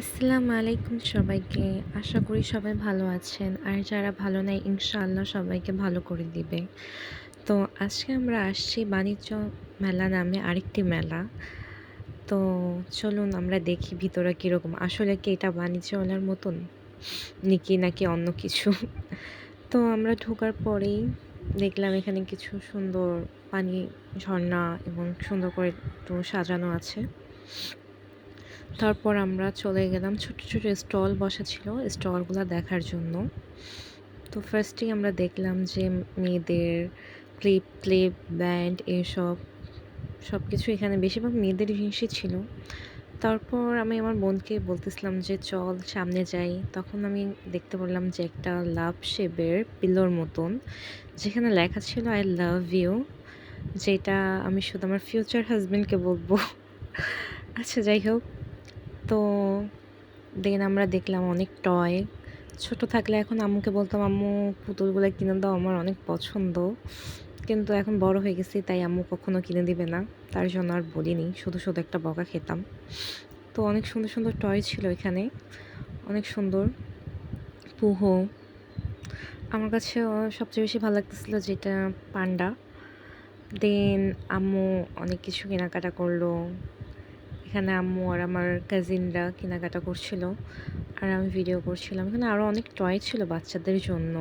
আসসালামু আলাইকুম সবাইকে। আশা করি সবাই ভালো আছেন। আর যারা ভালো নাই, ইনশাআল্লাহ সবাইকে ভালো করে দিবে। তো আজকে আমরা আসছি বাণিজ্য মেলা নামে আরেকটি মেলা। তো চলুন আমরা দেখি ভিতরে কীরকম। আসলে কি এটা বাণিজ্য মেলার মতন নাকি নাকি অন্য কিছু? তো আমরা ঢোকার পরেই দেখলাম এখানে কিছু সুন্দর পানি ঝর্ণা এবং সুন্দর করে একটু সাজানো আছে। তারপর আমরা চলে গেলাম ছোট ছোট স্টল বসা ছিল স্টলগুলো দেখার জন্য। তো ফার্স্টেই আমরা দেখলাম যে মেয়েদের ক্লিপ ক্লিপ, ব্যান্ড এসব সব কিছু এখানে বেশিরভাগ মেয়েদের জিনিসই ছিল। তারপর আমি আমার বোনকে বলতেছিলাম যে, চল সামনে যাই। তখন আমি দেখতে পারলাম যে একটা লাভ শেপের পিলোর মতন, যেখানে লেখা ছিল, আই লাভ ইউ, যেটা আমি শুধু আমার ফিউচার হাজব্যান্ডকে বলব। আচ্ছা যাই হোক। তো দেন আমরা দেখলাম অনেক টয়। ছোট থাকলে এখন আম্মুকে বলতাম, আম্মু, পুতুলগুলো কিনে দাও, আমার অনেক পছন্দ। কিন্তু এখন বড় হয়ে গেছি, তাই আম্মু কখনো কিনে দিবে না। তার জন্য আর বলিনি, শুধু শুধু একটা বকা খেতাম। তো অনেক সুন্দর সুন্দর টয় ছিল এখানে। অনেক সুন্দর। পুহো। আমার কাছে সবচেয়ে বেশি ভালো লাগতেছিল যেটা পান্ডা। দেন আম্মু অনেক কিছু কেনাকাটা করল। এখানে আম্মু আর আমার কাজিনরা কেনাকাটা করছিল আর আমি ভিডিও করছিলাম। এখানে আরও অনেক টয় ছিল বাচ্চাদের জন্য।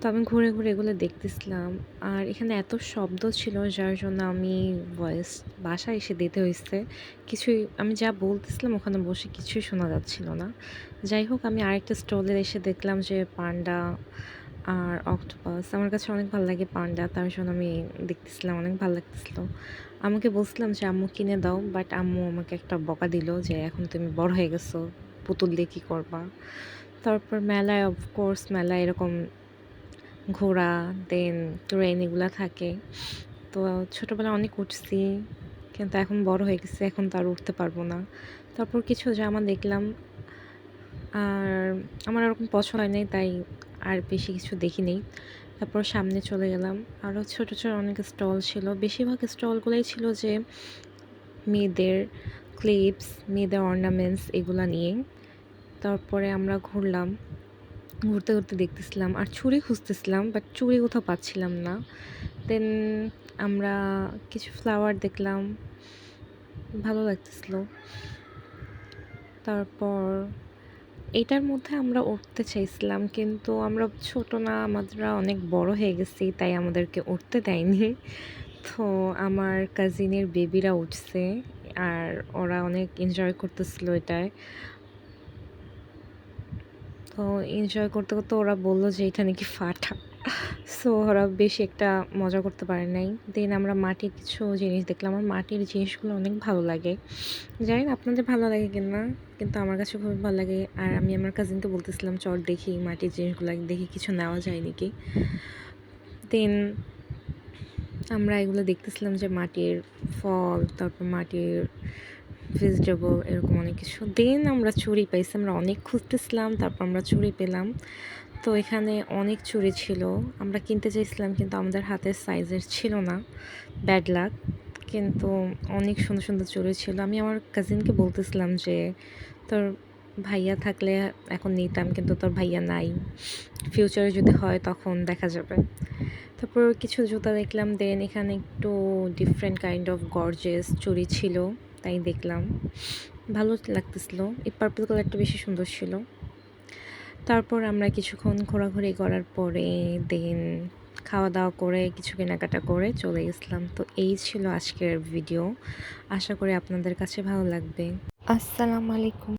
তো আমি ঘুরে ঘুরে এগুলো দেখতেছিলাম। আর এখানে এত শব্দ ছিল যার জন্য আমি ভয়েস বাসায় এসে দিতে হয়েছে কিছুই, আমি যা বলতেছিলাম ওখানে বসে কিছুই শোনা যাচ্ছিল না। যাই হোক, আমি আরেকটা স্টলে এসে দেখলাম যে পান্ডা আর অক্টোপাস আমার কাছে অনেক ভালো লাগে পান্ডা তার জন্য আমি দেখতেছিলাম, অনেক ভালো লাগতেছিল। আমাকে বলছিলাম যে, আম্মু, কিনে দাও। বাট আম্মু আমাকে একটা বকা দিল যে, এখন তুমি বড় হয়ে গেছো, পুতুল দিয়ে কী করবা? তারপর মেলায় অফকোর্স মেলায় এরকম ঘোড়া দেন ট্রেন এগুলো থাকে। তো ছোটোবেলায় অনেক উঠছি, কিন্তু এখন বড় হয়ে গেছে, এখন তো আর উঠতে পারব না। তারপর কিছু জামা দেখলাম, আর আমার ওরকম পছন্দ হয় নাই, তাই আর বেশি কিছু দেখিনি। তারপর সামনে চলে গেলাম। আরও ছোট ছোট অনেক স্টল ছিল। বেশিরভাগ স্টলগুলোই ছিল যে মেয়েদের ক্লিপস, মেয়েদের অর্নামেন্টস এগুলো নিয়ে। তারপরে আমরা ঘুরলাম। ঘুরতে ঘুরতে দেখতেছিলাম। আর চুড়ি খুঁজতেছিলাম বাট চুড়ি কোথাও পাচ্ছিলাম না। দেন আমরা কিছু ফ্লাওয়ার দেখলাম। ভালো লাগতেছিল। তারপর এটার মধ্যে আমরা উঠতে চাইছিলাম কিন্তু আমরা ছোট না, আমরা অনেক বড় হয়ে গেছি, তাই আমাদেরকে উঠতে দেয়নি। তো আমার কাজিনের বেবিরা উঠছে আর ওরা অনেক এনজয় করতেছিল এটায়। তো এনজয় করতে করতে ওরা বলল যে, এটা নাকি ফাটা। সো ওরা বেশি একটা মজা করতে পারে নাই। দেন আমরা মাটির কিছু জিনিস দেখলাম। আমার মাটির জিনিসগুলো অনেক ভালো লাগে। জানি না আপনাদের ভালো লাগে কিনা কিন্তু আমার কাছে খুবই ভালো লাগে। আর আমি আমার কাজিনকে বলতেছিলাম, চল দেখি মাটির জিনিসগুলো, দেখি কিছু নেওয়া যায় নাকি? দেন আমরা এগুলো দেখতেছিলাম যে মাটির ফল, তারপর মাটির ভেজিটেবল এরকম অনেক কিছু। দেন আমরা চুরি পাইছি, আমরা অনেক খুঁজতেছিলাম, তারপর আমরা চুরি পেলাম। তো এখানে অনেক চুড়ি ছিল। আমরা কিনতে চাইছিলাম কিন্তু আমাদের হাতের সাইজের ছিল না। ব্যাড লাক কিন্তু অনেক সুন্দর সুন্দর চুড়ি ছিল। আমি আমার কাজিনকে বলতেছিলাম যে, তোর ভাইয়া থাকলে এখন নিতাম, কিন্তু তোর ভাইয়া নাই। ফিউচারে যদি হয় তখন দেখা যাবে। তারপর কিছু জুতা দেখলাম। দেন এখানে একটু ডিফারেন্ট কাইন্ড অফ গর্জেস চুড়ি ছিল। তাই দেখলাম। ভালো লাগতেছিল। এই পার্পল কালারটা বেশি সুন্দর ছিল। তারপর আমরা কিছুক্ষণ ঘোরাঘুরি করার পরে দেন খাওয়া দাওয়া করে কিছু কেনাকাটা করে চলে গেছিলাম। তো এই ছিল আজকের ভিডিও আশা করি আপনাদের কাছে ভালো লাগবে। আসসালামু আলাইকুম।